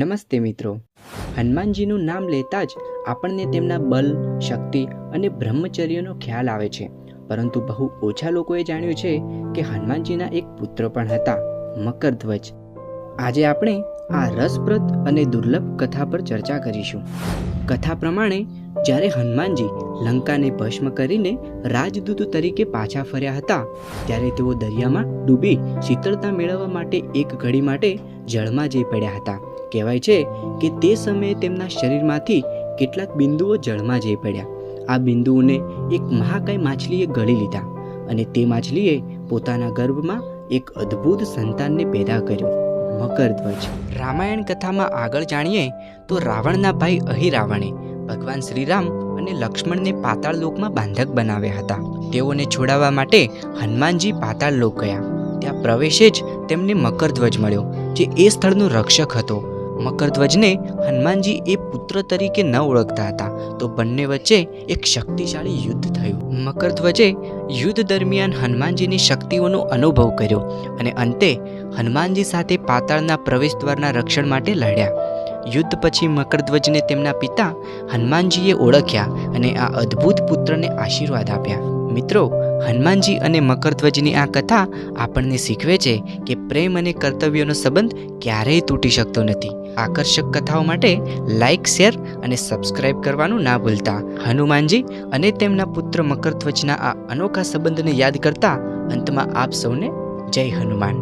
નમસ્તે મિત્રો. હનુમાનજીનું નામ લેતા જ આપણને તેમના બલ, શક્તિ અને બ્રહ્મચર્યનો ખ્યાલ આવે છે. પરંતુ બહુ ઓછા લોકોએ જાણ્યું છે કે હનુમાનજીના એક પુત્ર પણ હતા, મકરધ્વજ. આજે આપણે આ રસપ્રદ અને દુર્લભ કથા પર ચર્ચા કરીશું. કથા પ્રમાણે જ્યારે હનુમાનજી લંકાને ભસ્મ કરીને રાજદૂત તરીકે પાછા ફર્યા હતા, ત્યારે તેઓ દરિયામાં ડૂબી શીતળતા મેળવવા માટે એક ઘડી માટે જળમાં જઈ પડ્યા હતા. કહેવાય છે કે તે સમયે તેમના શરીરમાંથી કેટલાક બિંદુઓ જળમાં જઈ પડ્યા. આ બિંદુઓને એક મહાકાય માછલીએ ગળી લીધા અને તે માછલીએ પોતાના ગર્ભમાં એક અદ્ભુત સંતાનને પેદા કર્યું. મકરધ્વજ રામાયણ કથામાં આગળ જાણીએ તો રાવણના ભાઈ અહિરાવણે ભગવાન શ્રીરામ અને લક્ષ્મણને પાતાળ લોકમાં બાંધક બનાવ્યા હતા. તેઓને છોડાવવા માટે હનુમાનજી પાતાળ લોક ગયા. ત્યાં પ્રવેશે જ તેમને મકરધ્વજ મળ્યો, જે એ સ્થળનો રક્ષક હતો. મકરધ્વજને હનુમાનજી એ પુત્ર તરીકે ન ઓળખતા હતા. તો બંને વચ્ચે એક શક્તિશાળી યુદ્ધ થયું. મકરધ્વજે યુદ્ધ દરમિયાન હનુમાનજીની શક્તિઓનો અનુભવ કર્યો અને અંતે હનુમાનજી સાથે પાતાળના પ્રવેશદ્વારના રક્ષણ માટે લડ્યા. યુદ્ધ પછી મકરધ્વજને તેમના પિતા હનુમાનજીએ ઓળખ્યા અને આ અદ્ભુત પુત્રને આશીર્વાદ આપ્યા. મિત્રો, હનુમાનજી અને મકરધ્વજની આ કથા આપણને શીખવે છે કે પ્રેમ અને કર્તવ્યનો સંબંધ ક્યારેય તૂટી શકતો નથી. આકર્ષક કથાઓ માટે લાઇક શેર અને સબસ્ક્રાઇબ કરવાનું ના ભૂલતા. હનુમાનજી અને તેમના પુત્ર મકરધ્વજના આ અનોખા સંબંધને યાદ કરતા અંતમાં આપ સૌને જય હનુમાન.